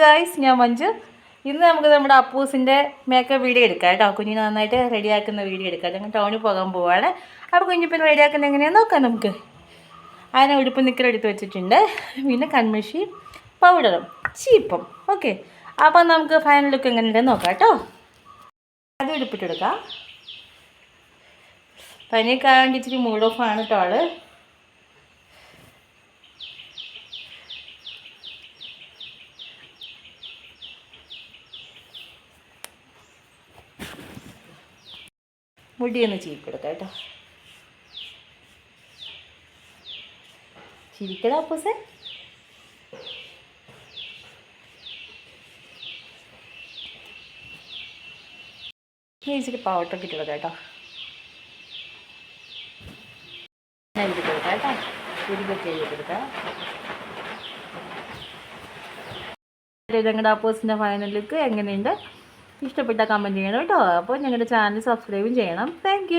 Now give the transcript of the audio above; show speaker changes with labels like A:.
A: Guys ഞാൻ മഞ്ജു. ഇന്ന് നമുക്ക് നമ്മുടെ അപ്പൂസിന്റെ മേക്കപ്പ് വീഡിയോ എടുക്കാം കേട്ടോ. കുഞ്ഞിനെ നന്നായിട്ട് റെഡിയാക്കുന്ന വീഡിയോ എടുക്കാം. ഞങ്ങൾ ടൗണിൽ പോകാൻ പോവാണ്. അപ്പോൾ കുഞ്ഞിപ്പം റെഡിയാക്കുന്ന എങ്ങനെയാണെന്ന് നോക്കാം നമുക്ക്. അതിനെ ഉടുപ്പ് നിക്കലെടുത്ത് വെച്ചിട്ടുണ്ട്. പിന്നെ കൺമഷി പൗഡറും ചീപ്പും. ഓക്കെ അപ്പം നമുക്ക് ഫൈനൽ ലുക്ക് എങ്ങനെയുണ്ടെന്ന് നോക്കാം കേട്ടോ. അത് ഉടുപ്പിട്ടെടുക്കാം പനിയൊക്കെ ആയതുകൊണ്ട് ഇച്ചിരി മൂഡ് ഓഫ് ആണ് കേട്ടോ ആൾ. മുടിയൊന്ന് ചീപ്പെടുക്കാം കേട്ടോ. ചിരിക്കടാ അപ്പൂസേ. ഇച്ചിരി പൗഡറൊക്കെ ഇട്ട് കൊടുക്കാം കേട്ടോ. കൊടുക്കാം കേട്ടോ. ഉരുകൊക്കെ എഴുതി കൊടുക്കാം. അപ്പോസിന്റെ ഫൈനൽ ലുക്ക് എങ്ങനെയുണ്ട്? ഇഷ്ടപ്പെട്ട കമന്റ് ചെയ്യണം കേട്ടോ. അപ്പോൾ ഞങ്ങളുടെ ചാനൽ സബ്സ്ക്രൈബും ചെയ്യണം. താങ്ക്